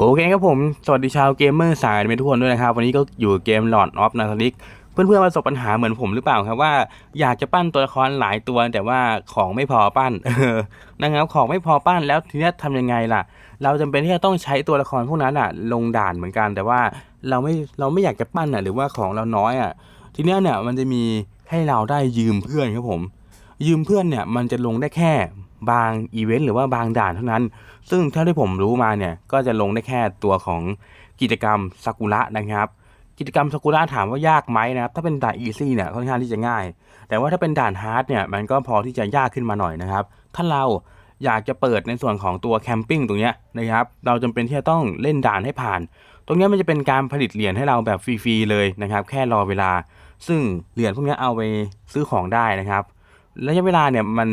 โอเคครับผม สวัสดีชาวเกมเมอร์สายเป็นทุกคนด้วยนะครับ วันนี้ก็อยู่เกมหลอดออฟนาทลิกเพื่อนๆประสบปัญหาเหมือนผมหรือเปล่าครับว่าอยากจะปั้นตัวละครหลายตัว แต่ว่าของไม่พอปั้นนะครับของไม่พอปั้นแล้วทีนี้ทำยังไงล่ะ เราจำเป็นที่จะต้องใช้ตัวละครพวกนั้นอะ ลงด่านเหมือนกัน แต่ว่าเราไม่เราไม่อยากจะปั้นอะหรือว่าของเราน้อยอะ ทีนี้เนี่ยมันจะมีให้เราได้ยืมเพื่อนครับผม ยืมเพื่อนเนี่ยมันจะลงได้แค่บางอีเวนต์หรือว่าบางด่านเท่านั้น ซึ่งเท่าที่ผมรู้มาเนี่ยก็จะลงได้แค่ตัวของกิจกรรมซากุระนะครับ กิจกรรมซากุระถามว่ายากไหมนะครับ ถ้าเป็นด่านอีซี่เนี่ยค่อนข้างที่จะง่าย แต่ว่าถ้าเป็นด่านฮาร์ดเนี่ยมันก็พอที่จะยากขึ้นมาหน่อยนะครับ ถ้าเราอยากจะเปิดในส่วนของตัวแคมปิ้งตรงนี้นะครับ เราจำเป็นที่จะต้องเล่นด่านให้ผ่าน ตรงนี้มันจะเป็นการผลิตเหรียญให้เราแบบฟรีๆเลยนะครับ แค่รอเวลา ซึ่งเหรียญพวกนี้เอาไปซื้อของได้นะครับ ระยะเวลาเนี่ยมัน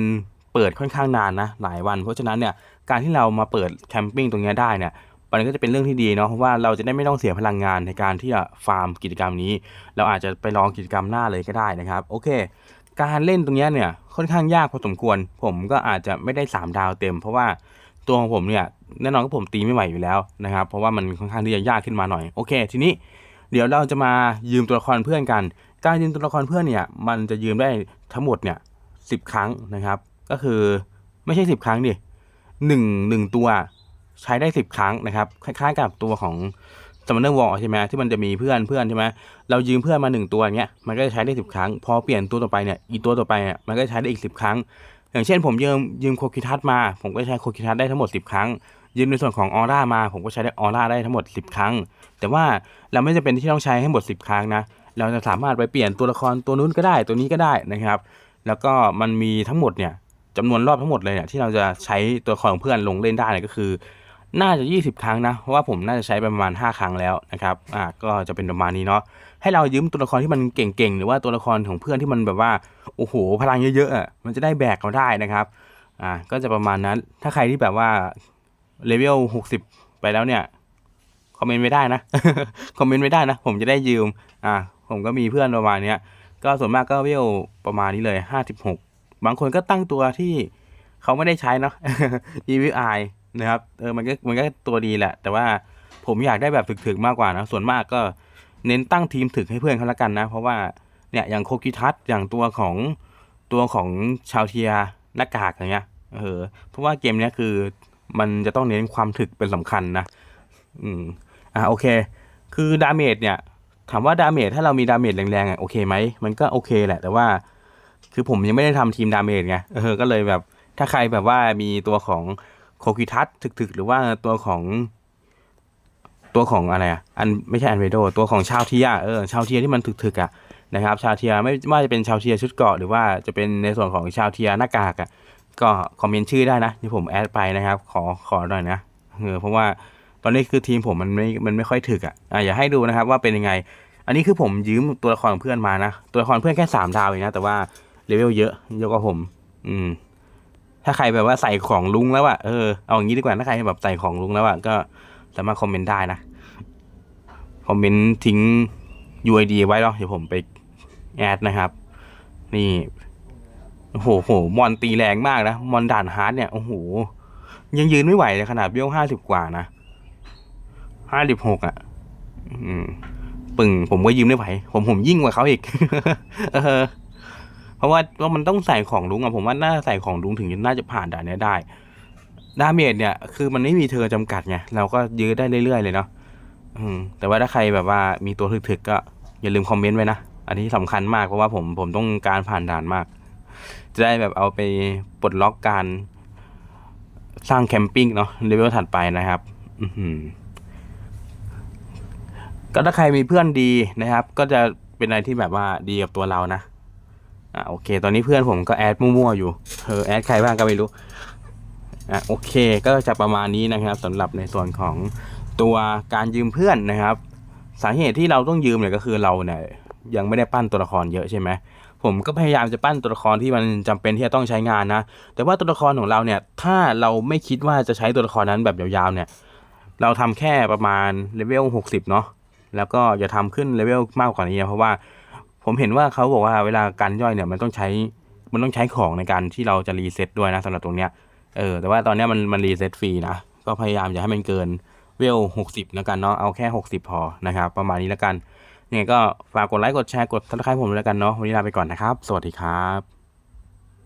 เปิดค่อนข้างนานนะหลายวัน เพราะฉะนั้นเนี่ยการที่เรามาเปิดแคมปิ้งตรงนี้ได้เนี่ยมันก็จะเป็นเรื่องที่ดีเนาะเพราะว่าเราจะได้ไม่ต้องเสียพลังงานในการที่จะฟาร์มกิจกรรมนี้ เราอาจจะไปลองกิจกรรมหน้าเลยก็ได้นะครับ โอเค การเล่นตรงนี้เนี่ยค่อนข้างยากพอสมควร ผมก็อาจจะไม่ได้ 3 ดาวเต็ม เพราะว่าตัวของผมเนี่ยแน่นอนก็ผมตีไม่ไหวอยู่แล้วนะครับเพราะว่ามันค่อนข้างที่จะยากขึ้นมาหน่อยโอเค ทีนี้เดี๋ยวเราจะมายืมตัวละครเพื่อนกัน การยืมตัวละครเพื่อนเนี่ยมันจะยืมได้ทั้งหมดเนี่ย สิบครั้งนะครับ ก็คือไม่ใช่สิบครั้งดิหนึ่งหนึ่งตัวใช้ได้สิบครั้งนะครับคล้ายๆกับตัวของสม m นเนอร์วอลใช่ไหมที่มันจะมีเพื่อนเพื่อนใช่ไหมเรายืมเพื่อนมาหนึ่งตัวเงี้ยมันก็จะใช้ได้สิบครั้ง พอเปลี่ยนตัวต่อไปเนี่ยอีตัวต่อไปเนี่ยมันก็ใช้ได้อีกสิบครั้ง อย่างเช่น ผมยืมยืมโคคิทัสมา ผมก็ใช้โคคิทัสได้ทั้งหมดสิบครั้ง ยืมในส่วนของออร่ามา ผมก็ใช้ได้ออร่าได้ทั้งหมดสิบครั้ง แต่ว่าเราไม่จำเป็นที่ต้องใช้ให้หมดสิบครั้งนะเราจะสามารถไปเปลี่ยนตัวละครตัวนู้นก็ได้ตัวนี้ก็ได้นะครับ แล้วก็มันมีทั้งหมดเนี่ยจำนวนรอบทั้งหมดเลยเนี่ยที่เราจะใช้ตัวละครของเพื่อนลงเล่นได้เนี่ยก็คือ น่าจะ 20 ครั้งนะเพราะว่าผมน่าจะใช้ไปประมาณ 5 ครั้งแล้วนะครับอ่าก็จะเป็นประมาณนี้เนาะให้เรายืมตัวละครที่มันเก่งๆหรือว่าตัวละครของเพื่อนที่มันแบบว่าโอ้โหพลังเยอะๆอะมันจะได้แบกเราได้นะครับอ่าก็จะประมาณนั้นถ้าใครที่แบบว่าเลเวล60 ไปแล้วเนี่ยคอมเมนต์ไม่ได้นะคอมเมนต์ไม่ได้นะ ผมจะได้ยืมอ่าผมก็มีเพื่อนประมาณเนี้ย ก็ส่วนมากก็เวลประมาณนี้เลย 56 บางคนก็ตั้งตัวที่เขาไม่ได้ใช้เนาะ EVI นะครับ เออ มันก็ มันก็ตัวดีแหละ แต่ว่าผมอยากได้แบบถึกๆมากกว่านะ ส่วนมากก็เน้นตั้งทีมถึกให้เพื่อนเขาละกันนะ เพราะว่าเนี่ยอย่างโคกิทัสอย่างตัวของตัวของชาวเทียหน้ากากอย่างเงี้ย เออ เพราะว่าเกมเนี้ยคือมันจะต้องเน้นความถึกเป็นสำคัญนะ อืม อ่าโอเค คือดาเมจเนี่ย ถามว่าดาเมจถ้าเรามีดาเมจแรงๆอะโอเคไหมมันก็โอเคแหละ แต่ว่า คือผมยังไม่ได้ทำทีมดาเมจไงเออก็เลยแบบ ถ้าใครแบบว่ามีตัวของโคกิทัสถึกๆ หรือว่าตัวของ ตัวของอะไรอะอันไม่ใช่อันเวโดตัวของชาวเทียเออชาวเทียที่มันถึกๆอะนะครับ ชาวเทียไม่ว่าจะเป็นชาวเทียชุดเกาะหรือว่าจะเป็นในส่วนของชาวเทียหน้ากากอะก็คอมเมนต์ชื่อได้นะที่ผมแอดไปนะครับ ขอขอหน่อยนะเออเพราะว่า ตอนนี้คือทีมผมมันไม่ มันไม่ค่อยถึกอะอะอย่าให้ดูนะครับว่าเป็นยังไง อันนี้คือผมยืมตัวละครของเพื่อนมานะ ตัวละครเพื่อนแค่สามดาวเองนะ แต่ว่าเลเวลเยอะเยอะกว่าผม อืม ถ้าใครแบบว่าใส่ของลุงแล้วอะเออ เอาอย่างนี้ดีกว่า ถ้าใครแบบใส่ของลุงแล้วอะก็สามารถคอมเมนต์ได้นะ คอมเมนต์ทิ้ง UID ไว้เนาะ เดี๋ยวผมไปแอดนะครับ นี่โอ้โหโห มอนตีแรงมากนะ มอนด่านฮาร์ดเนี่ย โอ้โห ยังยืนไม่ไหวเลยขนาดเบี้ยวห้าสิบกว่านะ ห้าสิบหกอะปึ่งผมก็ยืมไม่ไหวผมผมยิ่งกว่าเขาอีกเออเพราะว่าว่ามันต้องใส่ของลุงอะผมว่าน่าใส่ของลุงถึงจะน่าจะผ่านด่านนี้ได้ดาเมจเนี่ย คือมันไม่มีเธอจำกัดไงเราก็ยื้อได้เรื่อยๆเลยเนาะอืม แต่ว่าถ้าใครแบบว่ามีตัวถึกๆก็อย่าลืมคอมเมนต์ไว้นะ อันนี้สำคัญมากเพราะว่าผมผมต้องการผ่านด่านมาก จะได้แบบเอาไปปลดล็อกการสร้างแคมปิ้งเนาะเลเวลถัดไปนะครับ อือหือ ก็ถ้าใครมีเพื่อนดีนะครับ ก็จะเป็นอะไรที่แบบว่าดีกับตัวเรานะอะโอเค ตอนนี้เพื่อนผมก็แอดมั่วๆอยู่เออแอดใครบ้างก็ไม่รู้อะโอเคก็จะประมาณนี้นะครับสำหรับในส่วนของตัวการยืมเพื่อนนะครับ สาเหตุที่เราต้องยืมเนี่ยก็คือเราเนี่ยยังไม่ได้ปั้นตัวละครเยอะใช่ไหมผมก็พยายามจะปั้นตัวละครที่มันจำเป็นที่จะต้องใช้งานนะ แต่ว่าตัวละครของเราเนี่ย ถ้าเราไม่คิดว่าจะใช้ตัวละครนั้นแบบยาวๆเนี่ย เราทำแค่ประมาณเลเวลหกสิบเนาะ แล้วก็อย่าทำขึ้นเลเวลมากกว่านี้นะเพราะว่าผมเห็นว่าเขาบอกว่าเวลาการย่อยเนี่ยมันต้องใช้มันต้องใช้ของในการที่เราจะรีเซ็ตด้วยนะสำหรับตรงเนี้ยเออแต่ว่าตอนเนี้ยมันมันรีเซ็ตฟรีนะก็พยายามอย่าให้มันเกินเวลหกสิบแล้วกันเนาะเอาแค่หกสิบพอนะครับประมาณนี้แล้วกันยังไงก็ฝากกดไลค์กดแชร์กดซับสไครต์ผมด้วยแล้วกันเนาะวันนี้ลาไปก่อนนะครับ สวัสดีครับ